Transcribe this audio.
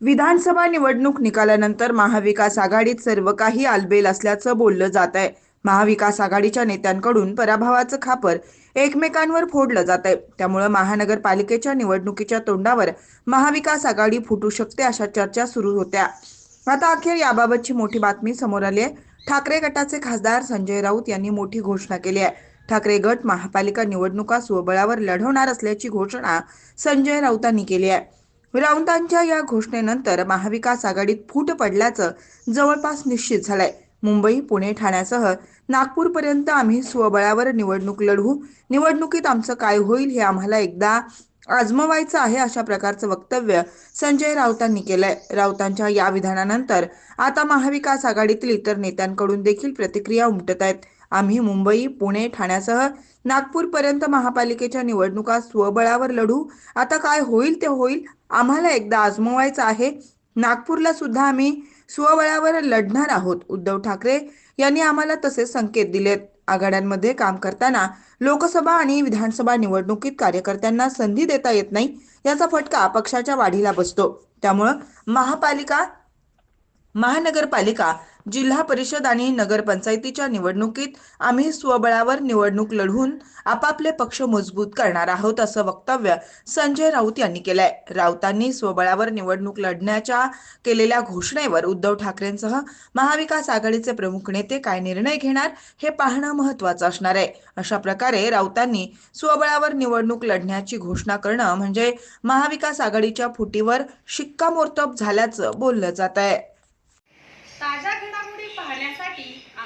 विधानसभा निवडणूक निकालानंतर महाविकास आघाडीत सर्व काही आलबेल असल्याचं बोललं जात आहे. महाविकास आघाडीच्या नेत्यांकडून पराभवाचं खापर एकमेकांवर फोडलं जात आहे. त्यामुळं महानगरपालिकेच्या निवडणुकीच्या तोंडावर महाविकास आघाडी फुटू शकते अशा चर्चा सुरू होत्या. आता अखेर याबाबतची मोठी बातमी समोर आली आहे. ठाकरे गटाचे खासदार संजय राऊत यांनी मोठी घोषणा केली आहे. ठाकरे गट महापालिका निवडणुका स्वबळावर लढवणार असल्याची घोषणा संजय राऊतांनी केली आहे. राऊतांच्या या घोषणेनंतर महाविकास आघाडीत फूट पडल्याचं जवळपास निश्चित झालंय. मुंबई पुणे ठाण्यासह नागपूरपर्यंत आम्ही स्वबळावर निवडणूक लढवू. निवडणुकीत आमचं काय होईल हे आम्हाला एकदा आजमवायचं आहे अशा प्रकारचं वक्तव्य संजय राऊतांनी केलंय. राऊतांच्या या विधानानंतर आता महाविकास आघाडीतील इतर नेत्यांकडून देखील प्रतिक्रिया उमटत आहेत. आम्ही मुंबई पुणे ठाण्यासह नागपूरपर्यंत महापालिकेच्या निवडणुका स्वबळावर लढू. आता काय होईल ते होईल आम्हाला एकदा आजमवायचं आहे. नागपूरला सुद्धा आम्ही स्वबळावर लढणार आहोत उद्धव ठाकरे यांनी आम्हाला तसे संकेत दिलेत. आघाड्यांमध्ये काम करताना लोकसभा आणि विधानसभा निवडणुकीत कार्यकर्त्यांना संधी देता येत नाही याचा फटका पक्षाच्या वाढीला बसतो. त्यामुळं महापालिका महानगरपालिका जिल्हा परिषद आणि नगरपंचायतीच्या निवडणुकीत आम्ही स्वबळावर निवडणूक लढवून आपापले पक्ष मजबूत करणार आहोत असं वक्तव्य संजय राऊत यांनी केलंय. राऊतांनी स्वबळावर निवडणूक लढण्याच्या केलेल्या घोषणेवर उद्धव ठाकरेंसह महाविकास आघाडीचे प्रमुख नेते काय निर्णय घेणार हे पाहणं महत्वाचं असणार आहे. अशा प्रकारे राऊतांनी स्वबळावर निवडणूक लढण्याची घोषणा करणं म्हणजे महाविकास आघाडीच्या फुटीवर शिक्कामोर्तब झाल्याचं बोललं जात आहे. ताज्या